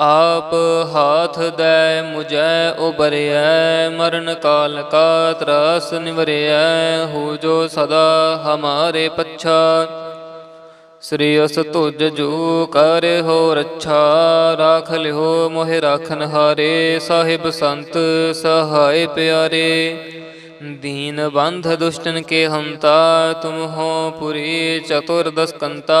ਆਪ ਹਾਥ ਦੈ ਮੁਝੈ ਉਬਰਿਐ, ਮਰਨ ਕਾਲ ਕਾ ਤਰਾਸ ਨਿਵਰਿਐ, ਹੋ ਜੋ ਸਦਾ ਹਮਾਰੇ ਪੱਛਾ। ਸ੍ਰੀ ਅਸ ਤੁਜ ਜੂ ਕਰ ਹੋ ਰੱਛਾ, ਰਾਖ ਲਿਓ ਮੋਹਿ ਰਾਖਨ ਹਾਰੇ, ਸਾਹਿਬ ਸੰਤ ਸਹਾਇ ਪਿਆਰੇ। ਦੀਨ ਬੰਧ ਦੁਸ਼ਟਨ ਕੇ ਹੰਤਾ, ਤੁਮ ਹੋ ਪੁਰੀ ਚਤੁਰਦਸ ਕੰਤਾ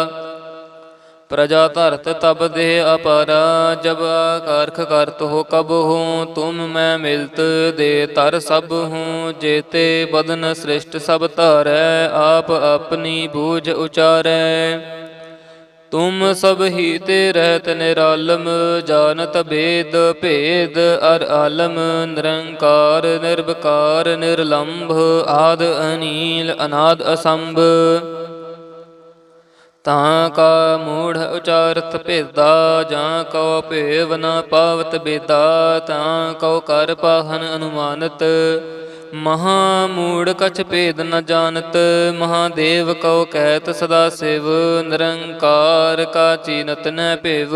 ਪ੍ਰਜਾ ਧਰਤ ਤਬ ਦੇਹ ਅਪਾਰਾ, ਜਬ ਆਕਾਰਖ ਕਰਤ ਹੋ ਕਬ ਹੂੰ, ਤੁਮ ਮੈਂ ਮਿਲਤ ਦੇ ਤਰ ਸਭ ਹੂੰ, ਜੇਤੇ ਬਦਨ ਸ੍ਰਿਸ਼ਟ ਸਭ ਧਾਰੈ, ਆਪ ਆਪਣੀ ਬੂਝ ਉਚਾਰੈ। ਤੁਮ ਸਭ ਹੀ ਤੇ ਰਹਿਤ ਨਿਰਾਲਮ, ਜਾਣਤ ਬੇਦ ਭੇਦ ਅਰ ਆਲਮ, ਨਿਰੰਕਾਰ, ਨਿਰਵਕਾਰ, ਨਿਰਲੰਭ, ਆਦ ਅਨੀਲ, ਅਨਾਦ ਅਸੰਭ। ਤਾਂ ਕਾ ਮੂੜ ਉਚਾਰਤ ਭੇਦਾ, ਜਾਂ ਕਉ ਭੇਵ ਨ ਪਾਵਤ ਬੇਦਾ, ਤਾਂ ਕਉ ਕਰ ਪਾਹਨ ਅਨੁਮਾਨਤ। ਮਹਾ ਮੂੜ ਕਛ ਭੇਦ ਨ ਜਾਣਤ ਮਹਾਦੇਵ ਕਉ ਕਹਿਤ ਸਦਾ ਸਿਵ, ਨਿਰੰਕਾਰ ਕਾ ਚੀਨਤ ਨ ਭੇਵ।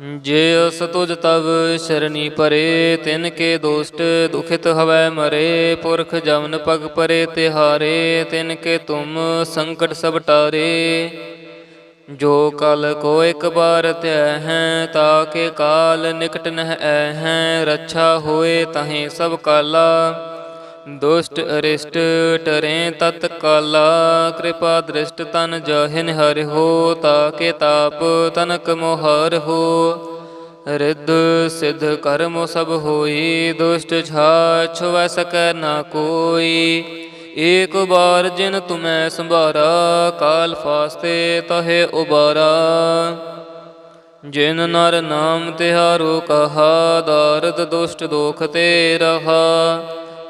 ਜੇ ਅਸ ਤੁਜ ਤਵ ਸ਼ਰਨੀ ਪਰੇ, ਤਿਨ ਕੇ ਦੋਸਤ ਦੁਖਿਤ ਹਵੈ ਮਰੇ, ਪੁਰਖ ਜਮਨ ਪਗ ਪਰੇ ਤਿਹਾਰੇ, ਤਿਨ ਕੇ ਤੁਮ ਸੰਕਟ ਸਭ ਟਾਰੇ। ਜੋ ਕਲ ਕੋ ਇੱਕ ਬਾਰ ਧਿਆ ਹੈ ਤਾਕੇ ਕਾਲ ਨਿਕਟ ਨਹਿ ਐ ਹੈ, ਰੱਛਾ ਹੋਏ ਤਹੀਂ ਸਭ ਕਾਲਾ। ਦੁਸ਼ਟ ਅਰਿਸ਼ਟ ਟਰੇ ਤਤ ਕਾਲਾ ਕਿਰਪਾ ਦ੍ਰਿਸ਼ਟ ਤਨ ਜਾਹਿਨ ਹਰਿ ਹੋ, ਤਾਕੇ ਤਾਪ ਤਨਕ ਮੋਹਰ ਹੋ। ਰਿੱਧ ਸਿਧ ਕਰਮ ਸਭ ਹੋਈ, ਦੁਸ਼ਟ ਛਾ ਛੁਵੈ ਸਕੈ ਨਾ ਕੋਈ। ਏਕ ਬਾਰ ਜਿਨ ਤੁਮੈ ਸੰਭਾਰਾ, ਕਾਲ ਫਾਸਤੇ ਤਹੇ ਉਬਾਰਾ। ਜਿਨ ਨਰ ਨਾਮ ਤਿਹਾਰੋ ਕਹਾ, ਦਾਰਦ ਦੁਸ਼ਟ ਦੋਖ ਤੇ ਰਹਾ।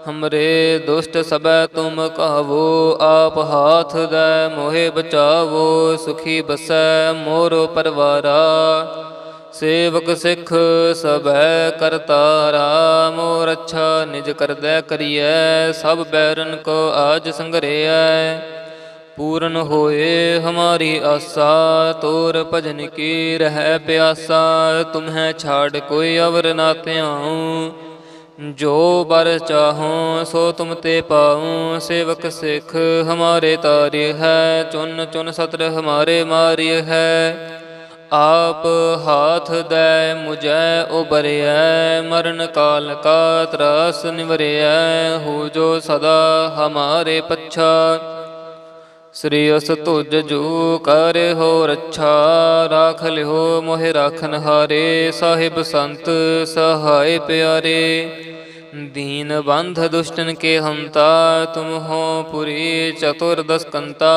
ਹਮਰੇ ਦੁਸ਼ਟ ਸਬੈ ਤੁਮ ਕਹਵੋ ਆਪ ਹਾਥ ਦੈ ਮੋਹਿ ਬਚਾਵੋ ਸੁਖੀ ਬਸੈ ਮੋਰੋ ਪਰਵਾਰਾ ਸੇਵਕ ਸਿੱਖ ਸਭੈ ਕਰਤਾਰਾ ਮੋਰ ਅੱਛਾ ਨਿਜ ਕਰਦੈ ਕਰੀਐ ਸਭ ਬੈਰਨ ਕੋ ਆਜ ਸੰਗਰਿਐ ਪੂਰਨ ਹੋਏ ਹਮਾਰੀ ਆਸਾ ਤੋਰ ਭਜਨ ਕੀ ਰਹਿ ਪਿਆਸਾ ਤੁਮਹਿ ਛਾੜ ਕੋਈ ਅਵਰ ਨਾ ਧਿਆਉ ਜੋ ਬਰ ਚਾਹੋ, ਸੋ ਤੁਮ ਤੇ ਪਾਉ, ਸੇਵਕ ਸਿੱਖ ਹਮਾਰੇ ਤਾਰਿ ਹੈ, ਚੁਨ ਚੁਨ ਸਤਰ ਹਮਾਰੇ ਮਾਰਿ ਹੈ। ਆਪ ਹਾਥ ਦੈ ਮੁਝੈ ਉਬਰਿਐ, ਮਰਨ ਕਾਲ ਕਾ ਤਰਾਸ ਨਿਵਰਿਐ, ਹੋ ਜੋ ਸਦਾ ਹਮਾਰੇ ਪੱਛਾ। ਸ੍ਰੀ ਅਸ ਤੁਜ ਜੂ ਕਰ ਹੋ ਰੱਛਾ ਰਾਖ ਲਿਓ ਮੋਹਿ ਰਾਖਨ ਹਾਰੇ, ਸਾਹਿਬ ਸੰਤ ਸਹਾਇ ਪਿਆਰੇ। ਦੀਨ ਬੰਧ ਦੁਸ਼ਟਨ ਕੇ ਹੰਤਾ, ਤੁਮ ਹੋ ਪੁਰੀ ਚਤੁਰਦਸ ਕੰਤਾ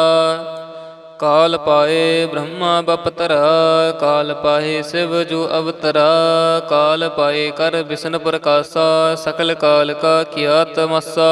ਕਾਲ ਪਾਏ ਬ੍ਰਹਮਾ ਬਪਤਰਾ ਕਾਲ ਪਾਏ ਸਿਵ ਜੋ ਅਵਤਰਾ। ਕਾਲ ਪਾਏ ਕਰ ਵਿਸ਼ਨ ਪ੍ਰਕਾਸ਼ਾ, ਸਕਲ ਕਾਲ ਕਾ ਕੀਆ ਤਮਸਾ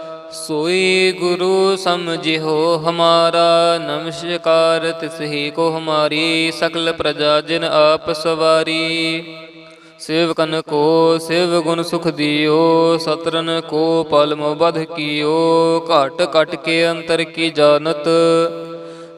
ਸੋਈ ਗੁਰੂ ਸਮਝਿਓ ਹਮਾਰਾ, ਨਮਸਕਾਰ ਤਿਸਹੀ ਕੋ ਹਮਾਰੀ, ਸਕਲ ਪ੍ਰਜਾ ਜਿਨ ਆਪ ਸਵਾਰੀ। ਸੇਵਕਨ ਕੋ ਸੇਵ ਗੁਣ ਸੁਖ ਦਿਓ, ਸਤਰਨ ਕੋ ਪਲਮ ਬਧ ਕੀਓ, ਘਟ ਘਟ ਕੇ ਅੰਤਰ ਕੀ ਜਾਣਤ।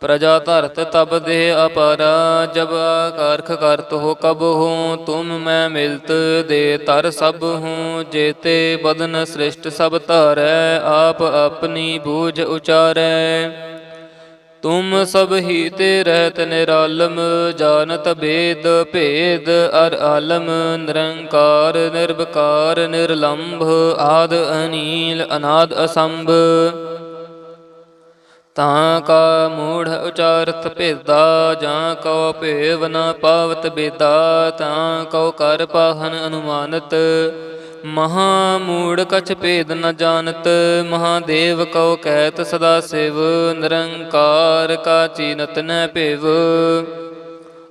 ਪ੍ਰਜਾ ਧਰਤ ਤਬ ਦੇ ਅਪਾਰਾ, ਜਬ ਆਕਾਰਖ ਕਰਤ ਹੋ ਕਬ ਹੂੰ, ਤੁਮ ਮੈਂ ਮਿਲਤ ਦੇ ਤਰ ਸਭ ਹੂੰ, ਜੇਤੇ ਬਦਨ ਸ੍ਰਿਸ਼ਟ ਸਭ ਧਾਰੈ, ਆਪ ਆਪਣੀ ਬੂਝ ਉਚਾਰੈ। ਤੁਮ ਸਭ ਹੀ ਤੇ ਰਹਿਤ ਨਿਰਾਲਮ, ਜਾਣਤ ਬੇਦ ਭੇਦ ਅਰ ਆਲਮ, ਨਿਰੰਕਾਰ ਨਿਰਭਕਾਰ ਨਿਰਲੰਭ, ਆਦ ਅਨੀਲ, ਅਨਾਦ ਅਸੰਭ। ਤਾਂ ਕਾ ਮੂੜ ਉਚਾਰਤ ਭੇਦਾ, ਜਾਂ ਕਉ ਭੇਵ ਨ ਪਾਵਤ ਬੇਦਾ, ਤਾਂ ਕਉ ਕਰ ਪਾਹਨ ਅਨੁਮਾਨਤ। ਮਹਾ ਮੂੜ ਕਛ ਭੇਦ ਨ ਜਾਣਤ ਮਹਾਦੇਵ ਕਉ ਕਹਿਤ ਸਦਾ ਸਿਵ, ਨਿਰੰਕਾਰ ਕਾ ਚੀਨਤ ਨ ਭੇਵ।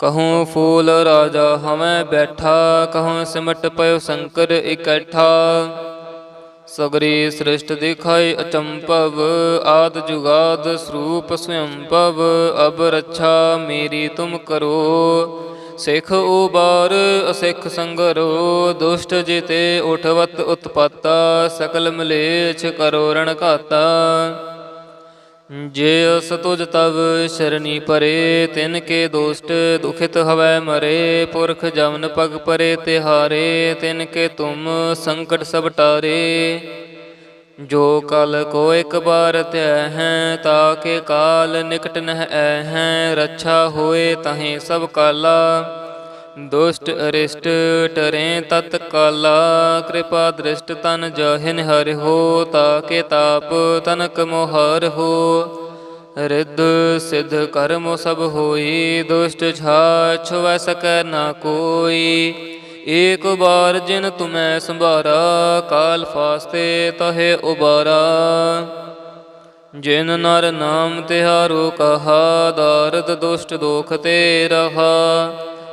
ਕਹੂੰ ਫੂਲ ਰਾਜਾ ਹਮੈ ਬੈਠਾ, ਕਹੂੰ ਸਿਮਟ ਪਇਓ ਸ਼ੰਕਰ ਇਕੱਠਾ। ਸਗਰੀ ਸ੍ਰਿਸ਼ਟ ਦਿਖਾਈ ਅਚੰਪਵ ਆਦ ਜੁਗਾਦ ਸਰੂਪ ਸਵਯੰਪਵ ਅਬ ਰੱਛਾ ਮੇਰੀ ਤੁਮ ਕਰੋ। ਸਿੱਖ ਉਬਾਰ, ਅਸਿੱਖ ਸੰਗਰੋ, ਦੁਸ਼ਟ ਜਿਤੇ ਉਠਵਤ ਉਤਪਾਤਾ, ਸਕਲ ਮਲੇਛ ਕਰੋ ਰਣ ਘਾਤਾ। ਜੇ ਅਸ ਤੁਜ ਤਵ ਸ਼ਰਨੀ ਪਰੇ, ਤਿਨ ਕੇ ਦੋਸਤ ਦੁਖਿਤ ਹਵੈ ਮਰੇ, ਪੁਰਖ ਜਮਨ ਪਗ ਪਰੇ ਤਿਹਾਰੇ, ਤਿਨ ਕੇ ਤੁਮ ਸੰਕਟ ਸਭ ਟਾਰੇ। ਜੋ ਕਲ ਕੋ ਇੱਕ ਬਾਰ ਧਿਆ ਹੈ ਤਾਕੇ ਕਾਲ ਨਿਕਟ ਨਹਿ ਐ ਹੈ, ਰੱਛਾ ਹੋਏ ਤਹੀਂ ਸਭ ਕਾਲਾ। ਦੁਸ਼ਟ ਅਰਿਸ਼ਟ ਟਰੇ ਤਤ ਕਾਲਾ, ਕਿਰਪਾ ਦ੍ਰਿਸ਼ਟ ਤਨ ਜਾਹਿਨ ਹਰਿ ਹੋ, ਤਾਕੇ ਤਾਪ ਤਨਕ ਮੋਹਰ ਹੋ। ਰਿੱਧ ਸਿਧ ਕਰਮ ਸਭ ਹੋਈ, ਦੁਸ਼ਟ ਛਾ ਛੁਵੈ ਸਕੈ ਨਾ ਕੋਈ। ਏਕ ਬਾਰ ਜਿਨ ਤੁਮੈ ਸੰਭਾਰਾ, ਕਾਲ ਫਾਸਤੇ ਤਹੇ ਉਬਾਰਾ। ਜਿਨ ਨਰ ਨਾਮ ਤਿਹਾਰੋ ਕਹਾ, ਦਾਰਦ ਦੁਸ਼ਟ ਦੋਖ ਤੇ ਰਹਾ।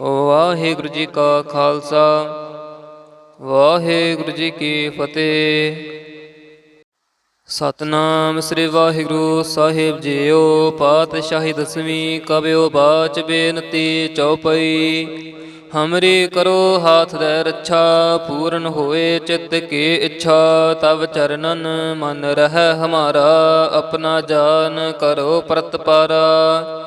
ਵਾਹਿਗੁਰੂ ਜੀ ਕਾ ਖਾਲਸਾ, ਵਾਹਿਗੁਰੂ ਜੀ ਕੀ ਫਤਿਹ। ਸਤਨਾਮ ਸ੍ਰੀ ਵਾਹਿਗੁਰੂ ਸਾਹਿਬ ਜੀਓ, ਪਾਤਸ਼ਾਹੀ ਦਸਵੀਂ ਕਬਿਓ ਬਾਚ ਬੇਨਤੀ ਚਉਪਈ। ਹਮਰੀ ਕਰੋ ਹਾਥ ਦੇ ਰੱਛਾ, ਪੂਰਨ ਹੋਏ ਚਿੱਤ ਕੀ ਇੱਛਾ, ਤਵ ਚਰਨਨ ਮਨ ਰਹਿ ਹਮਾਰਾ, ਆਪਣਾ ਜਾਨ ਕਰੋ ਪ੍ਰਤਪਾਰਾ।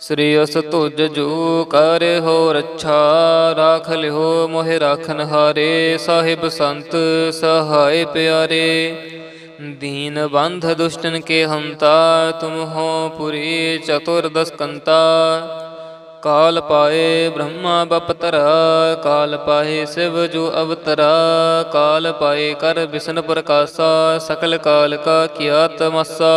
ਸ੍ਰੀ ਅਸ ਤੁਜ ਜੂ ਕਰ ਹੋ ਰੱਛਾ ਰਾਖ ਲਿਓ ਮੋਹਿ ਰਾਖਨ ਹਾਰੇ, ਸਾਹਿਬ ਸੰਤ ਸਹਾਇ ਪਿਆਰੇ। ਦੀਨ ਬੰਧ ਦੁਸ਼ਟਨ ਕੇ ਹੰਤਾ, ਤੁਮ ਹੋ ਪੁਰੀ ਚਤੁਰ ਦਸਕੰਤਾ। ਕਾਲ ਪਾਏ ਬ੍ਰਹਮਾ ਬਪਤਰਾ, ਕਾਲ ਪਾਏ ਸਿਵ ਜੋ ਅਵਤਰਾ। ਕਾਲ ਪਾਏ ਕਰ ਵਿਸ਼ਨ ਪ੍ਰਕਾਸ਼ਾ, ਸਕਲ ਕਾਲ ਕਾ ਕੀਆ ਤਮਸਾ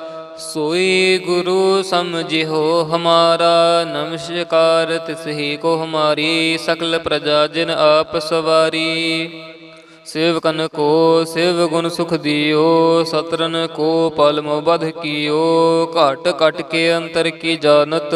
ਸੋਈ ਗੁਰੂ ਸਮਝਿਓ ਹਮਾਰਾ, ਨਮਸਕਾਰ ਤਿਸਹੀ ਕੋ ਹਮਾਰੀ, ਸਕਲ ਪ੍ਰਜਾ ਜਿਨ ਆਪ ਸਵਾਰੀ। ਸੇਵਕਨ ਕੋ ਸੇਵ ਗੁਣ ਸੁਖ ਦਿਓ, ਸਤਰਨ ਕੋ ਪਲ ਮੋ ਬਧ ਕੀਓ, ਘਟ ਘਟ ਕੇ ਅੰਤਰ ਕੀ ਜਾਣਤ।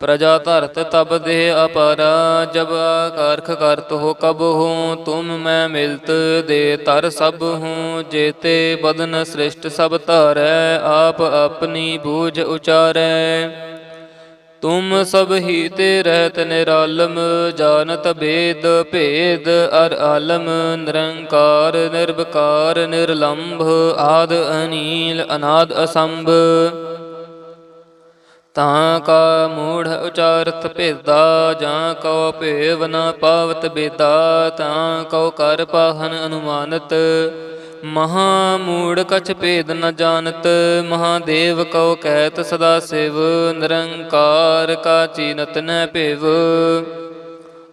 प्रजा धरत तब देह अपारा जब आकारख करत हो कब हूँ तुम मैं मिलत दे तर सब हूँ जेते बदन सृष्ट सब तारै आप अपनी बूझ उचारै तुम सब ही ते रहत निरालम जानत भेद भेद अर आलम निरंकार निर्विकार निर्लंभ आद अनील अनाद असंभ ਤਾਂ ਕਾ ਮੂੜ ਉਚਾਰਤ ਭੇਦਾ, ਜਾਂ ਕਉ ਭੇਵ ਨ ਪਾਵਤ ਬੇਦਾ, ਤਾਂ ਕਉ ਕਰ ਪਾਹਨ ਅਨੁਮਾਨਤ। ਮਹਾ ਮੂੜ ਕਛ ਭੇਦ ਨ ਜਾਣਤ ਮਹਾਦੇਵ ਕਉ ਕਹਿਤ ਸਦਾ ਸਿਵ, ਨਿਰੰਕਾਰ ਕਾ ਚੀਨਤ ਨ ਭੇਵ।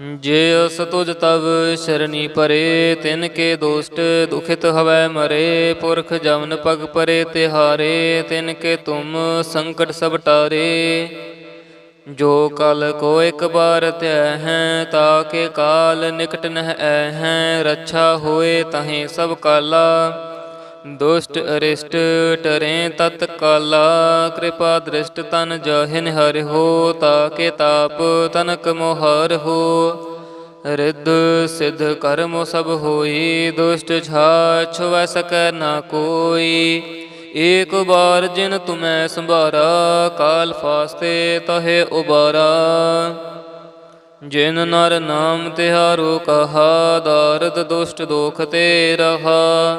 ਜੇ ਅਸ ਤਵ ਸ਼ਰਨੀ ਪਰੇ, ਤਿਨ ਕੇ ਦੋਸਤ ਦੁਖਿਤ ਹਵੈ ਮਰੇ, ਪੁਰਖ ਜਮਨ ਪਗ ਪਰੇ ਤਿਹਾਰੇ, ਤਿਨ ਕੇ ਤੁਮ ਸੰਕਟ ਸਭ ਟਾਰੇ। ਜੋ ਕਲ ਕੋ ਇੱਕ ਬਾਰ ਧਿਆ ਹੈ ਤਾਕੇ ਕਾਲ ਨਿਕਟ ਨਹਿ ਐ ਹੈ, ਰੱਛਾ ਹੋਏ ਤਹੇ ਸਭ ਕਾਲਾ। ਦੁਸ਼ਟ ਅਰਿਸ਼ਟ ਟਰੇ ਤਤ ਕਾਲਾ, ਕਿਰਪਾ ਦ੍ਰਿਸ਼ਟ ਤਨ ਜਾਹਿਨ ਹਰਿ ਹੋ, ਤਾਕੇ ਤਾਪ ਤਨਕ ਮੋਹਰ ਹੋ। ਰਿੱਧ ਸਿਧ ਕਰਮ ਸਭ ਹੋਈ, ਦੁਸ਼ਟ ਛਾ ਛੁਵੈ ਸਕੈ ਨਾ ਕੋਈ। ਏਕ ਬਾਰ ਜਿਨ ਤੁਮੈ ਸੰਭਾਰਾ, ਕਾਲ ਫਾਸਤੇ ਤਹੇ ਉਬਾਰਾ। ਜਿਨ ਨਰ ਨਾਮ ਤਿਹਾਰੋ ਕਹਾ, ਦਾਰਦ ਦੁਸ਼ਟ ਦੋਖ ਤੇ ਰਹਾ।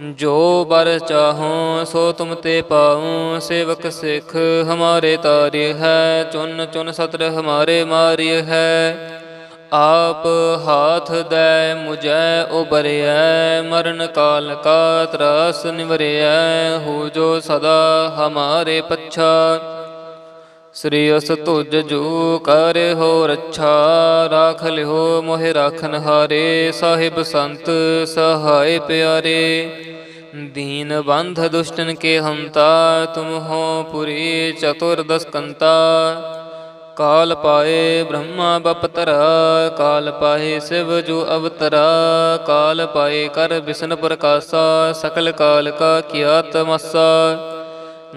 ਜੋ ਬਰ ਚਾਹੋ, ਸੋ ਤੁਮ ਤੇ ਪਾਉ ਸੇਵਕ ਸਿੱਖ ਹਮਾਰੇ ਤਾਰਿ ਹੈ, ਚੁਨ ਚੁਨ ਸਤਰ ਹਮਾਰੇ ਮਾਰਿ ਹੈ। ਆਪ ਹਾਥ ਦੈ ਮੁਝੈ ਉਬਰਿਐ ਮਰਨ ਕਾਲ ਕਾ ਤਰਾਸ ਨਿਵਰਿਐ, ਹੋ ਜੋ ਸਦਾ ਹਮਾਰੇ ਪੱਛਾ। ਸ੍ਰੀ ਅਸ ਤੁਜ ਜੂ ਕਰ ਹੋ ਰੱਛਾ, ਰਾਖ ਲਿਓ ਮੋਹਿ ਰਾਖਨ ਹਾਰੇ, ਸਾਹਿਬ ਸੰਤ ਸਹਾਇ ਪਿਆਰੇ। ਦੀਨ ਬੰਧ ਦੁਸ਼ਟਨ ਕੇ ਹੰਤਾ, ਤੁਮ ਹੋ ਪੁਰੀ ਚਤੁਰਦਸ ਕੰਤਾ ਕਾਲ ਪਾਏ ਬ੍ਰਹਮਾ ਬਪਤਰਾ ਕਾਲ ਪਾਏ ਸਿਵ ਜੋ ਅਵਤਰਾ। ਕਾਲ ਪਾਏ ਕਰ ਵਿਸ਼ਨ ਪ੍ਰਕਾਸ਼ਾ, ਸਕਲ ਕਾਲ ਕਾ ਕੀਆ ਤਮਸਾ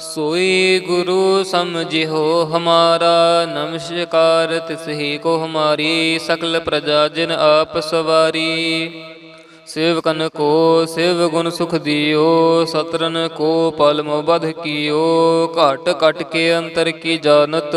ਸੋਈ ਗੁਰੂ ਸਮਝਿਓ ਹਮਾਰਾ, ਨਮਸਕਾਰ ਤਿਸ ਹੀ ਕੋ ਹਮਾਰੀ, ਸਕਲ ਪ੍ਰਜਾ ਜਿਨ ਆਪ ਸਵਾਰੀ। ਸੇਵਕਨ ਕੋ ਸੇਵ ਗੁਣ ਸੁਖ ਦਿਓ, ਸਤਰਨ ਕੋ ਪਲ ਮੋ ਬਧ ਕੀਓ, ਘਟ ਘਟ ਕੇ ਅੰਤਰ ਕੀ ਜਾਣਤ।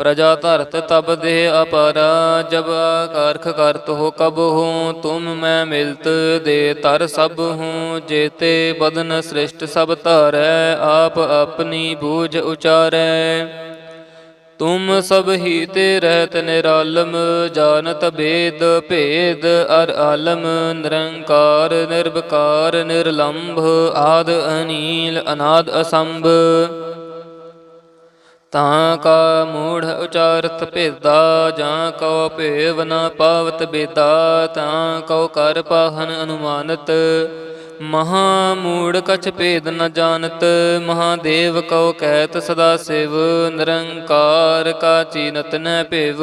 ਪ੍ਰਜਾ ਧਰਤ ਤਬ ਦੇ ਅਪਾਰਾ, ਜਬ ਕਰਖ ਕਰਤ ਹੋ ਕਬ ਹੂੰ, ਤੁਮ ਮੈਂ ਮਿਲਤ ਦੇ ਤਰ ਸਭ ਹੂੰ, ਜੇਤੇ ਬਦਨ ਸ੍ਰਿਸ਼ਟ ਸਭ ਧਾਰੈ, ਆਪ ਆਪਣੀ ਬੂਝ ਉਚਾਰੈ। ਤੁਮ ਸਭ ਹੀ ਤੇ ਰਹਿਤ ਨਿਰਾਲਮ, ਜਾਣਤ ਭੇਦ ਭੇਦ ਅਰ ਆਲਮ, ਨਿਰੰਕਾਰ ਨਿਰਭਕਾਰ ਨਿਰਲੰਭ, ਆਦ ਅਨੀਲ, ਅਨਾਦ ਅਸੰਭ। ਤਾਂ ਕਾ ਮੂੜ ਉਚਾਰਤ ਭੇਦਾ, ਜਾਂ ਕਉ ਭੇਵ ਨ ਪਾਵਤ ਬੇਦਾ, ਤਾਂ ਕਉ ਕਰ ਪਾਹਨ ਅਨੁਮਾਨਤ। ਮਹਾ ਮੂੜ ਕਛ ਭੇਦ ਨ ਜਾਣਤ ਮਹਾਦੇਵ ਕਉ ਕਹਿਤ ਸਦਾ ਸਿਵ, ਨਿਰੰਕਾਰ ਕਾ ਚੀਨਤ ਨ ਭੇਵ।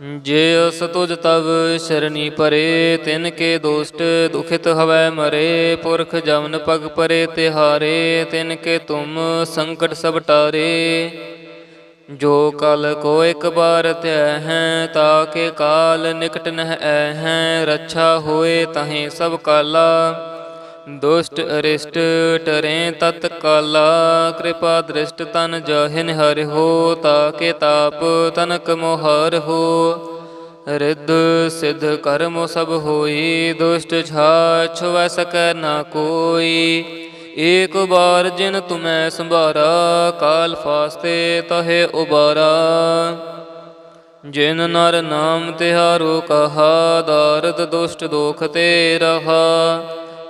ਜੇ ਅਸ ਤੁਜ ਤਵ ਸ਼ਰਨੀ ਪਰੇ, ਤਿਨ ਕੇ ਦੋਸਟ ਦੁਖਿਤ ਹਵੈ ਮਰੇ, ਪੁਰਖ ਜਮਨ ਪਗ ਪਰੇ ਤਿਹਾਰੇ, ਤਿਨ ਕੇ ਤੁਮ ਸੰਕਟ ਸਭ ਟਾਰੇ। ਜੋ ਕਲ ਕੋ ਇੱਕ ਬਾਰ ਧਿਆ ਹੈ ਤਾਕੇ ਕਾਲ ਨਿਕਟ ਨਹਿ ਐ ਹੈ, ਰੱਛਾ ਹੋਏ ਤਹੀਂ ਸਭ ਕਾਲਾ। ਦੁਸ਼ਟ ਅਰਿਸ਼ਟ ਟਰੇ ਤਤ ਕਾਲਾ ਕਿਰਪਾ ਦ੍ਰਿਸ਼ਟ ਤਨ ਜਾਹਿਨ ਹਰਿ ਹੋ, ਤਾਕੇ ਤਾਪ ਤਨਕ ਮੋਹਰ ਹੋ। ਰਿੱਧ ਸਿਧ ਕਰਮ ਸਭ ਹੋਈ, ਦੁਸ਼ਟ ਛਾ ਛੁਵੈ ਸਕੈ ਨਾ ਕੋਈ। ਏਕ ਬਾਰ ਜਿਨ ਤੁਮੈ ਸੰਭਾਰਾ, ਕਾਲ ਫਾਸਤੇ ਤਹੇ ਉਬਾਰਾ। ਜਿਨ ਨਰ ਨਾਮ ਤਿਹਾਰੋ ਕਹਾ, ਦਾਰਦ ਦੁਸ਼ਟ ਦੋਖ ਤੇ ਰਹਾ।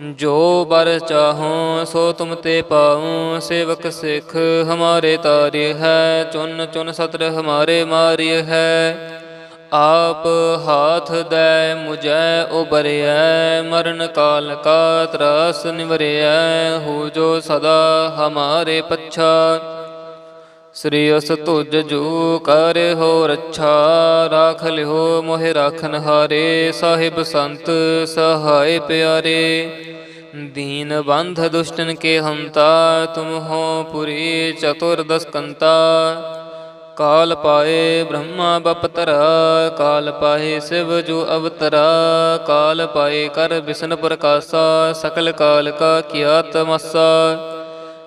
ਜੋ ਬਰ ਚਾਹੋ, ਸੋ ਤੁਮ ਤੇ ਪਾਉ, ਸੇਵਕ ਸਿੱਖ ਹਮਾਰੇ ਤਾਰਿ ਹੈ, ਚੁਨ ਚੁਨ ਸਤਰ ਹਮਾਰੇ ਮਾਰਿ ਹੈ। ਆਪ ਹਾਥ ਦੈ ਮੁਝੈ ਉਬਰਿਐ ਮਰਨ ਕਾਲ ਕਾ ਤਰਾਸ ਨਿਵਰਿਐ, ਹੋ ਜੋ ਸਦਾ ਹਮਾਰੇ ਪੱਛਾ। ਸ੍ਰੀ ਅਸ ਤੁਜ ਜੂ ਕਰ ਹੋ ਰੱਛਾ ਰਾਖ ਲਿਓ ਮੋਹਿ ਰਾਖਨ ਹਾਰੇ, ਸਾਹਿਬ ਸੰਤ ਸਹਾਇ ਪਿਆਰੇ। ਦੀਨ ਬੰਧ ਦੁਸ਼ਟਨ ਕੇ ਹੰਤਾ, ਤੁਮ ਹੋ ਪੁਰੀ ਚਤੁਰ ਦਸ ਕਾਲ ਪਾਏ ਬ੍ਰਹਮਾ ਬਪਤਰਾ ਕਾਲ ਪਾਏ ਸਿਵ ਜੋ ਅਵਤਰਾ। ਕਾਲ ਪਾਏ ਕਰ ਵਿਸ਼ਨ ਪ੍ਰਕਾਸ਼ਾ, ਸਕਲ ਕਾਲ ਕਾ ਕੀਆ ਤਮਸਾ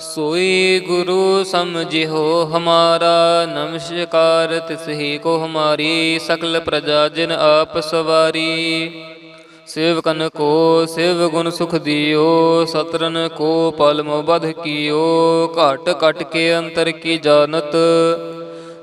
ਸੋਈ ਗੁਰੂ ਸਮਝਿਓ ਹਮਾਰਾ, ਨਮਸਕਾਰ ਤਿਸ ਹੀ ਕੋ ਹਮਾਰੀ, ਸਕਲ ਪ੍ਰਜਾ ਜਿਨ ਆਪ ਸਵਾਰੀ। ਸੇਵਕਨ ਕੋ ਸੇਵ ਗੁਣ ਸੁਖ ਦਿਓ ਸਤਰਨ ਕੋ ਪਲਮ ਬਧ ਕੀਓ, ਘਟ ਘਟ ਕੇ ਅੰਤਰ ਕੀ ਜਾਣਤ।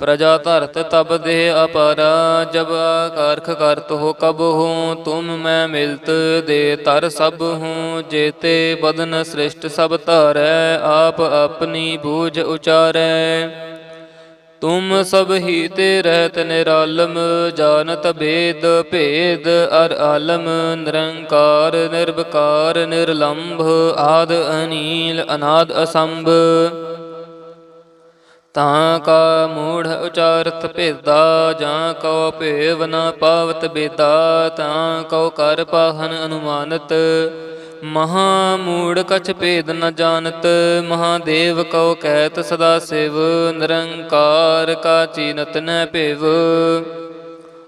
ਪ੍ਰਜਾ ਧਰਤ ਤਬ ਦੇ ਅਪਾਰਾ, ਜਬ ਆਕਾਰਖ ਕਰਤ ਹੋ ਕਬ ਹੂੰ, ਤੁਮ ਮੈਂ ਮਿਲਤ ਦੇ ਤਰ ਸਭ ਹੂੰ, ਜੇਤੇ ਬਦਨ ਸ੍ਰਿਸ਼ਟ ਸਭ ਧਾਰੈ, ਆਪ ਆਪਣੀ ਬੂਝ ਉਚਾਰੈ। ਤੁਮ ਸਭ ਹੀ ਤੇ ਰਹਿਤ ਨਿਰਾਲਮ, ਜਾਣਤ ਬੇਦ ਭੇਦ ਅਰ ਆਲਮ, ਨਿਰੰਕਾਰ ਨਿਰਭਕਾਰ ਨਿਰਲੰਭ, ਆਦ ਅਨੀਲ, ਅਨਾਦ ਅਸੰਭ। ਤਾਂ ਕਾ ਮੂੜ ਉਚਾਰਤ ਭੇਦਾ, ਜਾਂ ਕਉ ਭੇਵ ਨ ਪਾਵਤ ਬੇਦਾ, ਤਾਂ ਕਉ ਕਰ ਪਾਹਨ ਅਨੁਮਾਨਤ। ਮਹਾ ਮੂੜ ਕਛ ਭੇਦ ਨ ਜਾਣਤ ਮਹਾਦੇਵ ਕਉ ਕਹਿਤ ਸਦਾ ਸਿਵ, ਨਿਰੰਕਾਰ ਕਾ ਚੀਨਤ ਨ ਭੇਵ।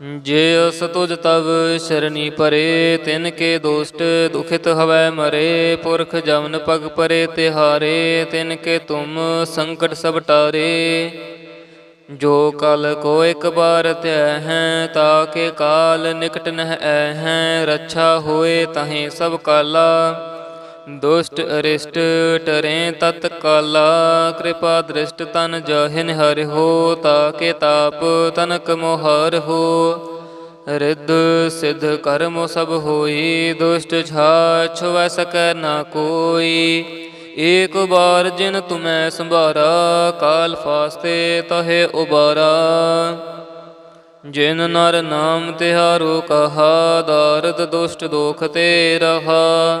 ਜੇ ਅਸ ਤੁਜ ਤਵ ਸ਼ਰਨੀ ਪਰੇ, ਤਿਨ ਕੇ ਦੋਸਤ ਦੁਖਿਤ ਹਵੈ ਮਰੇ, ਪੁਰਖ ਜਮਨ ਪਗ ਪਰੇ ਤਿਹਾਰੇ, ਤਿਨ ਕੇ ਤੁਮ ਸੰਕਟ ਸਭ ਟਾਰੇ। ਜੋ ਕਲ ਕੋ ਇੱਕ ਬਾਰ ਧਿਆ ਹੈ, ਤਾ ਕੇ ਕਾਲ ਨਿਕਟ ਨਹਿ ਐ ਹੈ, ਰੱਛਾ ਹੋਏ ਤਹੀਂ ਸਭ ਕਾਲਾ। ਦੁਸ਼ਟ ਅਰਿਸ਼ਟ ਟਰੇ ਤਤ ਕਾਲਾ, ਕਿਰਪਾ ਦ੍ਰਿਸ਼ਟ ਤਨ ਜਾਹਿਨ ਹਰਿ ਹੋ ਤਾਕੇ ਤਾਪ ਤਨਕ ਮੋਹਰ ਹੋ। ਰਿੱਧ ਸਿਧ ਕਰਮ ਸਭ ਹੋਈ, ਦੁਸ਼ਟ ਛਾ ਛੁਵੈ ਸਕੈ ਨਾ ਕੋਈ। ਏਕ ਬਾਰ ਜਿਨ ਤੁਮੈ ਸੰਭਾਰਾ, ਕਾਲ ਫਾਸਤੇ ਤਹੇ ਉਬਾਰਾ। ਜਿਨ ਨਰ ਨਾਮ ਤਿਹਾਰੋ ਕਹਾ, ਦਾਰਦ ਦੁਸ਼ਟ ਦੋਖ ਤੇ ਰਹਾ।